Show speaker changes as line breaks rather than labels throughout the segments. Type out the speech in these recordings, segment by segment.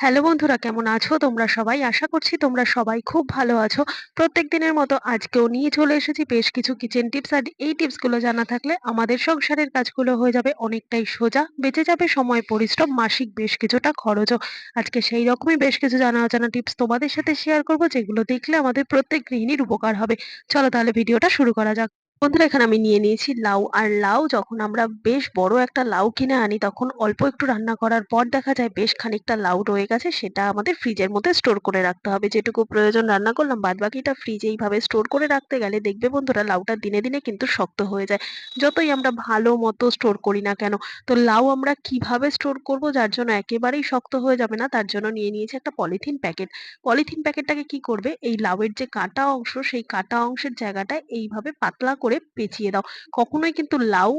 Hello বন্ধুরা কেমন আছো তোমরা সবাই? আশা করছি তোমরা সবাই খুব ভালো আছো। প্রত্যেক দিনের মতো আজকেও নিয়ে চলে এসেছি বেশ কিছু কিচেন টিপস আর এই টিপসগুলো জানা থাকলে আমাদের সংসারের কাজগুলো হয়ে যাবে অনেকটাই সোজা। বেঁচে যাবে সময়, পরিশ্রম, মাসিক বেশ কিছুটা খরচও। আজকে সেই রকমই বেশ কিছু জানা অজানা টিপস তোমাদের সাথে শেয়ার করব যেগুলো দেখলে আমাদের প্রত্যেক গৃহিণীর উপকার হবে। চলো তাহলে ভিডিওটা শুরু করা যাক। বন্ধুরা, এখানে আমি নিয়ে নিয়েছি লাউ। আর লাউ যখন আমরা বেশ বড় একটা লাউ কিনে আনি, তখন অল্প একটু রান্না করার পর দেখা যায় বেশ খানিকটা লাউ রয়ে গেছে, সেটা আমাদের ফ্রিজের মধ্যে স্টোর করে রাখতে হবে। যেটুকু প্রয়োজন রান্না করলাম বাদ বাকিটা ফ্রিজে এইভাবে স্টোর করে রাখতে গেলে দেখবে বন্ধুরা, লাউটা দিনে দিনে কিন্তু শক্ত হয়ে যায়। যতই আমরা ভালো মতো স্টোর করি না কেন, তো লাউ আমরা কীভাবে স্টোর করব যার জন্য একেবারেই শক্ত হয়ে যাবে না, তার জন্য নিয়ে নিয়েছি একটা পলিথিন প্যাকেট। পলিথিন প্যাকেটটাকে কি করবে? এই লাউয়ের যে কাটা অংশ, সেই কাটা অংশের জায়গাটা এইভাবে পাতলা করে পেঁচিয়ে দাও। কখনোই কিন্তু লাউ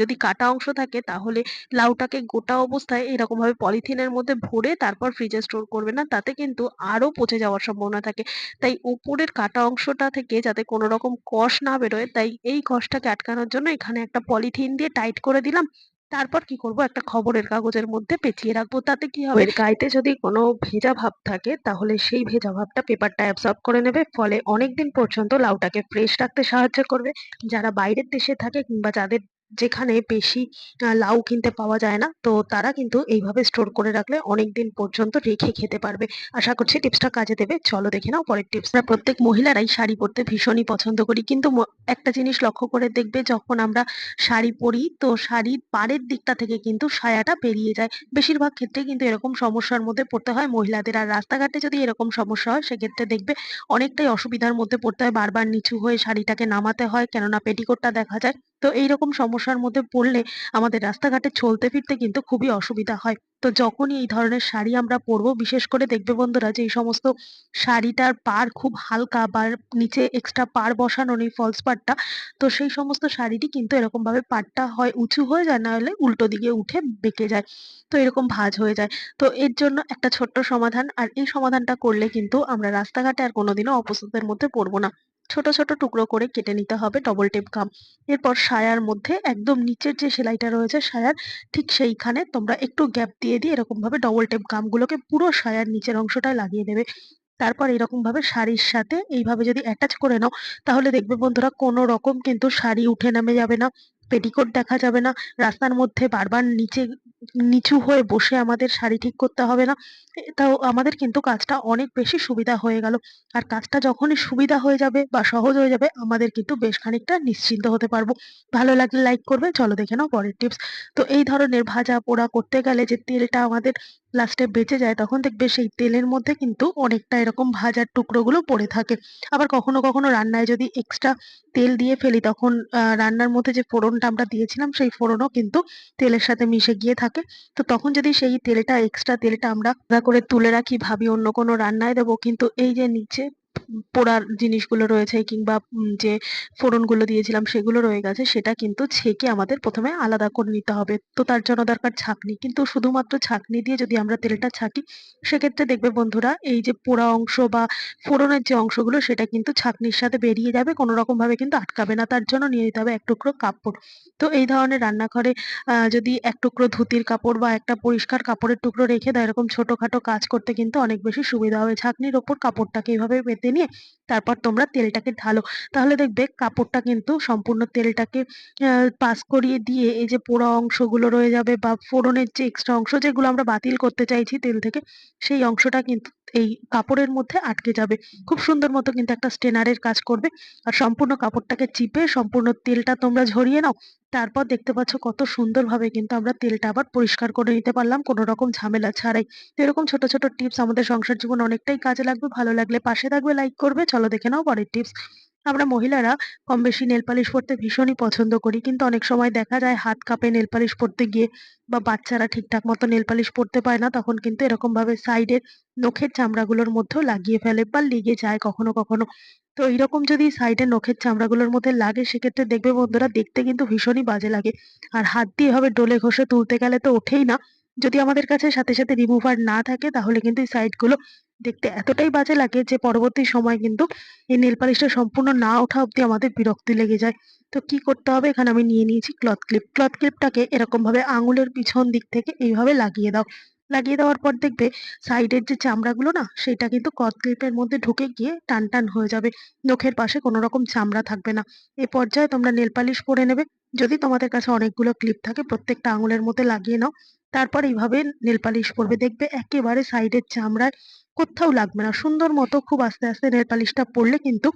যদি কাটা অংশ থাকে তাহলে লাউটাকে গোটা অবস্থায় এরকম ভাবে পলিথিনের মধ্যে ভরে তারপর ফ্রিজে স্টোর করবে না। তাতে কিন্তু আরও পচে যাওয়ার সম্ভাবনা থাকে। তাই উপরের কাটা অংশটা থেকে যাতে কোনো রকম কষ না বেরোয়, তাই এই কষটাকে আটকানোর জন্য এখানে একটা পলিথিন দিয়ে টাইট করে দিলাম। তারপর কি করব? একটা খবরের কাগজের মধ্যে পেঁচিয়ে রাখব। তাতে কি হবে? গায়েতে যদি কোনো ভেজা ভাব থাকে, তাহলে সেই ভেজা ভাবটা পেপারটা অ্যাবসর্ব করে নেবে। ফলে অনেকদিন পর্যন্ত লাউটাকে ফ্রেশ রাখতে সাহায্য করবে। যারা বাইরের দেশে থাকে কিংবা যাদের যেখানে বেশি লাউ কিনতে পাওয়া যায় না, তো তারা কিন্তু এইভাবে স্টোর করে রাখলে অনেক দিন পর্যন্ত রেখে খেতে পারবে। আশা করছি টিপসটা কাজে দেবে। চলো দেখে নাও পরের টিপস প্রত্যেক মহিলারাই শাড়ি পরতে ভীষণই পছন্দ করি। কিন্তু একটা জিনিস লক্ষ্য করে দেখবে, যখন আমরা শাড়ি পরি, তো শাড়ির পাড়ের দিকটা থেকে কিন্তু সায়াটা বেরিয়ে যায়। বেশিরভাগ ক্ষেত্রে কিন্তু এরকম সমস্যার মধ্যে পড়তে হয় মহিলাদের। আর রাস্তাঘাটে যদি এরকম সমস্যা হয়, সেক্ষেত্রে দেখবে অনেকটাই অসুবিধার মধ্যে পড়তে হয়। বারবার নিচু হয়ে শাড়িটাকে নামাতে হয়, কেননা পেটিকোটটা দেখা যায়। তো এইরকম সমস্যার মধ্যে পড়লে আমাদের রাস্তাঘাটে চলতে ফিরতে কিন্তু খুবই অসুবিধা হয়। তো যখনই এই ধরনের শাড়ি আমরা পরবো, বিশেষ করে দেখবে বন্ধুরা যে এই সমস্ত শাড়িটার পাড় খুব হালকা বা নিচে এক্সট্রা পাড় বসানো নেই ফলস পাড়টা, তো সেই সমস্ত শাড়িটি কিন্তু এরকম ভাবে পাড়টা হয় উঁচু হয়ে যায়, না হলে উল্টো দিকে উঠে বেঁকে যায়। তো এরকম ভাঁজ হয়ে যায়। তো এর জন্য একটা ছোট্ট সমাধান, আর এই সমাধানটা করলে কিন্তু আমরা রাস্তাঘাটে আর কোনোদিনও অপস্তুতের মধ্যে পড়ব না। ছোট ছোট টুকরো করে কেটে নিতে হবে ডবল টেপ গাম এরপর সায়ার মধ্যে একদম নিচের যে সেলাইটা রয়েছে সায়ার, ঠিক সেইখানে তোমরা একটু গ্যাপ দিয়ে দিয়ে এরকম ভাবে ডবল টেপ গামগুলোকে পুরো সায়ার নিচের অংশটায় লাগিয়ে দেবে। তারপর এরকম ভাবে শাড়ির সাথে এইভাবে যদি অ্যাটাচ করে নাও, তাহলে দেখবে বন্ধুরা কোনো রকম কিন্তু শাড়ি উঠে নামে যাবে না পেটিকোট দেখা যাবে না। রাস্তার মধ্যে বারবার নিচে নিচু হয়ে বসে আমাদের শাড়ি ঠিক করতে হবে না তাও আমাদের কিন্তু কাজটা অনেক বেশি সুবিধা হয়ে গেল। আর কাজটা যখনই সুবিধা হয়ে যাবে বা সহজ হয়ে যাবে, আমাদের কিন্তু বেশ খানিকটা নিশ্চিন্ত হতে পারব। ভালো লাগলে লাইক করবে, চলো দেখে নাও পরের টিপস তো এই ধরনের ভাজা পোড়া করতে গেলে যে তেলটা আমাদের লাস্টে বেঁচে যায়, তখন দেখবে সেই তেলের মধ্যে কিন্তু অনেকটা এরকম ভাজার টুকরোগুলো পড়ে থাকে। আবার কখনো কখনো রান্নায় যদি এক্সট্রা তেল দিয়ে ফেলি, তখন রান্নার মধ্যে যে ফোড়নটা আমরা দিয়েছিলাম, সেই ফোড়নও কিন্তু তেলের সাথে মিশে গিয়ে থাকে। তো তখন যদি সেই তেলটা এক্সট্রা তেলটা আমরা করে তুলে রাখি, ভাবি অন্য কোনো রান্নায় দেবো, কিন্তু এই যে নিচে পোড়ার জিনিসগুলো রয়েছে কিংবা যে ফোড়নগুলো দিয়েছিলাম সেগুলো রয়ে গেছে, সেটা কিন্তু ছেঁকে আমাদের প্রথমে আলাদা করে নিতে হবে। তো তার জন্য দরকার ছাঁকনি। কিন্তু শুধুমাত্র ছাঁকনি দিয়ে যদি আমরা তেলটা ছাঁকি, সেক্ষেত্রে দেখবে বন্ধুরা, এই যে পোড়া অংশ বা ফোড়নের যে অংশগুলো, সেটা কিন্তু ছাঁকনির সাথে বেরিয়ে যাবে কোনো রকম ভাবে কিন্তু আটকাবে না। তার জন্য নিয়ে নিতে হবে এক টুকরো কাপড়। তো এই ধরনের রান্নাঘরে যদি এক টুকরো ধুতির কাপড় বা একটা পরিষ্কার কাপড়ের টুকরো রেখে দেয়, এরকম ছোটখাটো কাজ করতে কিন্তু অনেক বেশি সুবিধা হবে। ছাঁকনির ওপর কাপড়টাকে এইভাবে পেতে নিয়ে তারপর তোমরা তেলটাকে ঢালো। তাহলে দেখবে কাপড়টা কিন্তু সম্পূর্ণ তেলটাকে পাস করিয়ে দিয়ে এই যে পোড়া অংশগুলো রয়ে যাবে বা ফোড়নের যে এক্সট্রা অংশ যেগুলো আমরা বাতিল করতে চাইছি তেল থেকে, সেই অংশটা কিন্তু এই কাপড়ের মধ্যে আটকে যাবে। খুব সুন্দর মতো কিন্তু একটা স্টেনারের কাজ করবে। আর সম্পূর্ণ কাপড়টাকে চিপে সম্পূর্ণ তেলটা তোমরা ঝরিয়ে নাও, তারপর দেখতে পাচ্ছ কত সুন্দরভাবে কিন্তু আমরা তেলটা আবার পরিষ্কার করে নিতে পারলাম, কোনো রকম ঝামেলা ছাড়াই। এরকম ছোট ছোট টিপস আমাদের সংসার জীবন অনেকটাই কাজে লাগবে। ভালো লাগলে পাশে থাকবে লাইক করবে চলো দেখে নাও পরের টিপস আমরা মহিলারা কম বেশি নেল পালিশ পরতে ভীষণই পছন্দ করি, কিন্তু অনেক সময় দেখা যায় হাত কাঁপে নেল পালিশ পরতে গিয়ে বা বাচ্চারা ঠিকঠাক মতো নেল পালিশ পরতে পায় না, তখন কিন্তু এরকম ভাবে সাইডে নখের চামড়াগুলোর মধ্যেও লাগিয়ে ফেলে বা লেগে যায় কখনো কখনো। তো এইরকম যদি সাইডে নখের চামড়াগুলোর মধ্যে লাগে, সেক্ষেত্রে দেখবে বন্ধুরা দেখতে কিন্তু ভীষণই বাজে লাগে। আর হাত দিয়ে এভাবে ডলে ঘষে তুলতে গেলে তো ওঠেই না। যদি আমাদের কাছে সাথে সাথে রিমুভার না থাকে, তাহলে কিন্তু এই সাইডগুলো দেখতে এতটাই বাজে লাগে যে পরবর্তী সময় কিন্তু এই নেল পালিশটা সম্পূর্ণ না ওঠা অব্দি আমাদের বিরক্তি লেগে যায়। তো কি করতে হবে? এখানে আমি নিয়ে নিয়েছি ক্লথ ক্লিপ ক্লথ ক্লিপটাকে এরকম ভাবে আঙুলের পিছন দিক থেকে এইভাবে লাগিয়ে দাও। লাগিয়ে দেওয়ার পর দেখবে সাইডের যে চামড়াগুলো না, সেটা কিন্তু ক্লথ ক্লিপের মধ্যে ঢুকে গিয়ে টান টান হয়ে যাবে। নখের পাশে কোনো রকম চামড়া থাকবে না। এ পর্যায়ে তোমরা নেল পালিশ পরে নেবে। যদি তোমাদের কাছে অনেকগুলো ক্লিপ থাকে, প্রত্যেকটা আঙুলের মধ্যে লাগিয়ে নাও। তারপর এইভাবে নেল পালিশ পরবে দেখবে একেবারে সাইডের চামড়ায় কোথাও লাগবে না। সুন্দর মতো খুব আস্তে আস্তে নেল পালিশটা পরলে কিন্তু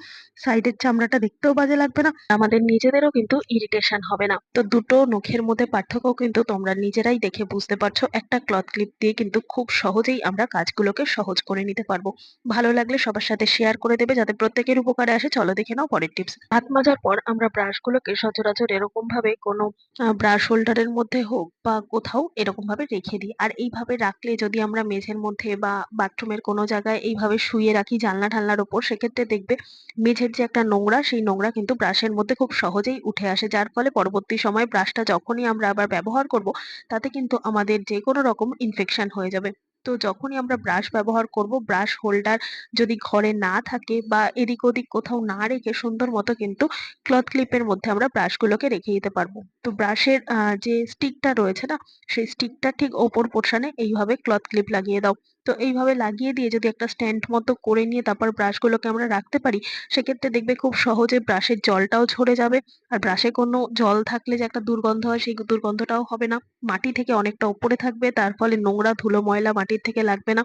সাইডের চামড়াটা দেখতেও বাজে লাগবে না। আমাদের নিজেদেরও কিন্তু ইরিটেশন হবে না। তো দুটো নখের মধ্যে পার্থক্য কিন্তু তোমরা নিজেরাই দেখে বুঝতে পারছ। একটা ক্লথ ক্লিপ দিয়ে কিন্তু খুব সহজেই আমরা কাজগুলোকে সহজ করে নিতে পারব। ভালো লাগলে সবার সাথে শেয়ার করে দেবে যাতে প্রত্যেকের উপকারে আসে। চলো দেখে নাও পরের টিপস হাত মাজার পর আমরা ব্রাশগুলোকে সচরাচর এরকম ভাবে কোনো ব্রাশ হোল্ডারের মধ্যে হোক বা কোথাও এরকম ভাবে রেখে দিই। আর এইভাবে রাখলে যদি আমরা মেঝের মধ্যে বা বাথরুমের কোনো জায়গায় এইভাবে শুয়ে রাখি জানলা ঠালনার ওপর, সেক্ষেত্রে দেখবে মেঝের যে একটা নোংরা, সেই নোংরা কিন্তু ব্রাশের মধ্যে খুব সহজেই উঠে আসে। যার ফলে পরবর্তী সময় ব্রাশটা যখনই আমরা আবার ব্যবহার করব, তাতে কিন্তু আমাদের যে কোনো রকম ইনফেকশন হয়ে যাবে। তো যখনই আমরা ব্রাশ ব্যবহার করব, ব্রাশ হোল্ডার যদি ঘরে না থাকে বা এদিক ওদিক কোথাও না রেখে সুন্দর মতো কিন্তু ক্লথ ক্লিপের মধ্যে আমরা ব্রাশগুলোকে রেখে দিতে পারব। তো ব্রাশের যে স্টিকটা রয়েছে না, সেই স্টিকটা ঠিক ওপর পোর্শনে এইভাবে ক্লথ ক্লিপ লাগিয়ে দাও। তো এইভাবে লাগিয়ে দিয়ে যদি একটা স্ট্যান্ড মতো করে নিয়ে তারপর ব্রাশগুলোকে আমরা রাখতে পারি, সেক্ষেত্রে দেখবে খুব সহজে ব্রাশের জলটাও ঝরে যাবে। আর ব্রাশে কোনো জল থাকলে যে একটা দুর্গন্ধ হয়, সেই দুর্গন্ধটাও হবে না। মাটি থেকে অনেকটা উপরে থাকবে, তার ফলে নোংরা ধুলো ময়লা মাটির থেকে লাগবে না।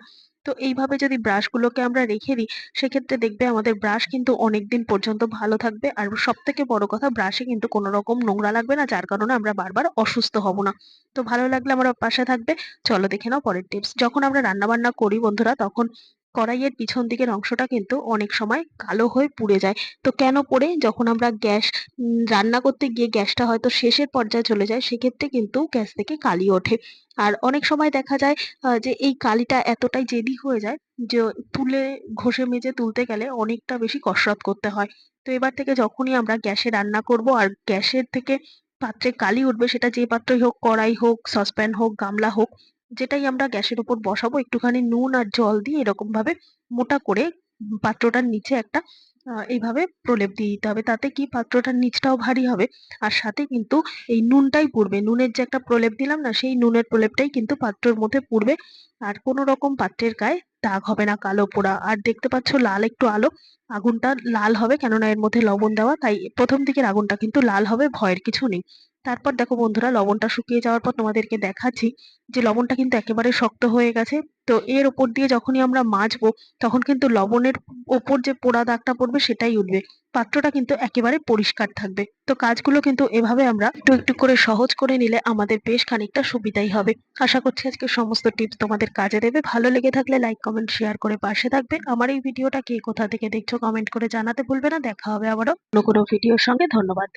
তো এইভাবে যদি ব্রাশগুলোকে আমরা রেখে দিই, সেক্ষেত্রে দেখবে আমাদের ব্রাশ কিন্তু অনেকদিন পর্যন্ত ভালো থাকবে। আর সব থেকে বড় কথা ব্রাশে কিন্তু কোনো রকম নোংরা লাগবে না, যার কারণে আমরা বারবার অসুস্থ হব না। তো ভালো লাগলে আমার পাশে থাকবে। চলো দেখে নাও পরের টিপস যখন আমরা রান্না বান্না করি বন্ধুরা, তখন কড়াইয়ের পিছন দিকের অংশটা কিন্তু অনেক সময় কালো হয়ে পুড়ে যায়। তো কেন পড়ে? যখন আমরা গ্যাস রান্না করতে গিয়ে গ্যাসটা হয়তো শেষের পর্যায়ে চলে যায়, সেক্ষেত্রে কিন্তু গ্যাস থেকে কালি ওঠে। আর অনেক সময় দেখা যায় যে এই কালিটা এতটাই জেদি হয়ে যায় যে তুলে, ঘষে মেজে তুলতে গেলে অনেকটা বেশি কসরত করতে হয়। তো এবার থেকে যখনই আমরা গ্যাসে রান্না করব আর গ্যাসের থেকে পাত্রে কালি উঠবে, সেটা যে পাত্রই হোক, কড়াই হোক, সসপ্যান হোক, গামলা হোক যেটাই আমরা গ্যাসের উপর বসাবো, একটুখানি নুন আর জল দিয়ে এরকম ভাবে মোটা করে পাত্রটার নিচে একটা এইভাবে প্রলেপ দিয়ে দিতে হবে। তাতে কি পাত্রটার নিচটাও ভারী হবে আর সাথে কিন্তু এই নুনটাই পুড়বে। নুনের যে একটা প্রলেপ দিলাম না, সেই নুনের প্রলেপটাই কিন্তু পাত্রের মধ্যে পুড়বে আর কোনো রকম পাত্রের গায়ে দাগ হবে না, কালো পোড়া। আর দেখতে পাচ্ছ লাল একটু আলো, আগুনটা লাল হবে কেননা এর মধ্যে লবণ দেওয়া, তাই প্রথম দিকের আগুনটা কিন্তু লাল হবে, ভয়ের কিছু নেই। তারপর দেখো বন্ধুরা, লবণটা শুকিয়ে যাওয়ার পর তোমাদেরকে দেখাচ্ছি যে লবণটা কিন্তু একেবারে শক্ত হয়ে গেছে। তো এর ওপর দিয়ে যখনই আমরা মাজবো, তখন কিন্তু লবণের ওপর যে পোড়া দাগটা পড়বে সেটাই উঠবে। পাত্রটা কিন্তু একেবারে পরিষ্কার থাকবে। তো কাজগুলো কিন্তু এভাবে আমরা একটু একটু করে সহজ করে নিলে আমাদের বেশ খানিকটা সুবিধাই হবে। আশা করছি আজকে সমস্ত টিপস তোমাদের কাজে দেবে। ভালো লেগে থাকলে লাইক, কমেন্ট, শেয়ার করে পাশে থাকবে। আমার এই ভিডিওটা কে কোথা থেকে দেখছ কমেন্ট করে জানাতে ভুলবে না। দেখা হবে আবারও অন্য কোনো ভিডিওর সঙ্গে। ধন্যবাদ।